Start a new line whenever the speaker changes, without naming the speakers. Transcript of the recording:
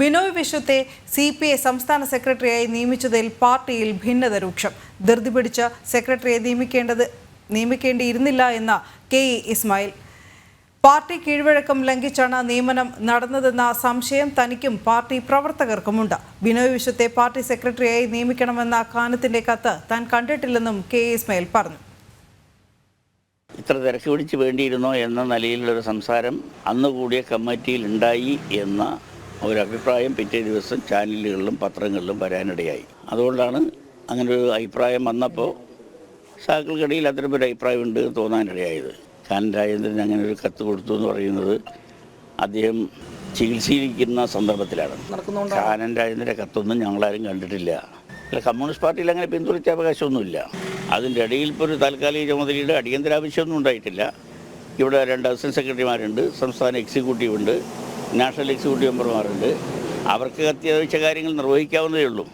ബിനോയ് വിശ്വത്തെ C P I സംസ്ഥാന സെക്രട്ടറിയായി നിയമിച്ചതിൽ പാർട്ടിയിൽ ഭിന്നത രൂക്ഷം ധൃതി പിടിച്ച സെക്രട്ടറിയെ നിയമിക്കേണ്ടത് നിയമിക്കേണ്ടിയിരുന്നില്ല എന്ന കെ ഇ ഇസ്മായിൽ. പാർട്ടി കീഴ്വഴക്കം ലംഘിച്ചാണ് നിയമനം നടന്നതെന്ന സംശയം തനിക്കും പാർട്ടി പ്രവർത്തകർക്കുമുണ്ട്. ബിനോയ് വിശ്വത്തെ പാർട്ടി സെക്രട്ടറിയായി നിയമിക്കണമെന്ന കാനത്തിന്റെ കത്ത് താൻ കണ്ടിട്ടില്ലെന്നും കെ ഇസ്മായിൽ പറഞ്ഞു.
ഇത്ര തിരക്ക് പിടിച്ച് വേണ്ടിയിരുന്നോ എന്ന നിലയിലുള്ളൊരു സംസാരം അന്ന് കൂടിയ കമ്മിറ്റിയിൽ ഉണ്ടായി എന്ന ഒരു അഭിപ്രായം പിറ്റേ ദിവസം ചാനലുകളിലും പത്രങ്ങളിലും വരാനിടയായി. അതുകൊണ്ടാണ് അങ്ങനെ ഒരു അഭിപ്രായം വന്നപ്പോൾ സാക്കൾക്കിടയിൽ ഒരു അഭിപ്രായം ഉണ്ട് തോന്നാനിടയായത്. കാനൻ രാജേന്ദ്രൻ അങ്ങനെ ഒരു കത്ത് കൊടുത്തു എന്ന് പറയുന്നത് അദ്ദേഹം ചികിത്സയിലിരിക്കുന്ന സന്ദർഭത്തിലാണ്. കാനൻ രാജേന്ദ്രന്റെ കത്തൊന്നും ഞങ്ങളാരും കണ്ടിട്ടില്ല. അല്ല കമ്മ്യൂണിസ്റ്റ് പാർട്ടിയിൽ അങ്ങനെ പിന്തുണച്ച അവകാശമൊന്നുമില്ല. അതിന്റെ ഇടയിൽ ഇപ്പോൾ ഒരു താൽക്കാലിക ചുമതലയുടെ അടിയന്തരാവശ്യമൊന്നും ഉണ്ടായിട്ടില്ല. ഇവിടെ രണ്ട് അസിസ്റ്റന്റ് സെക്രട്ടറിമാരുണ്ട് സംസ്ഥാന എക്സിക്യൂട്ടീവ് ഉണ്ട് നാഷണൽ എക്സിക്യൂട്ടീവ് മെമ്പർമാരുണ്ട്. അവർക്ക് അത്യാവശ്യ കാര്യങ്ങൾ നിർവഹിക്കാവുന്നതേ ഉള്ളൂ.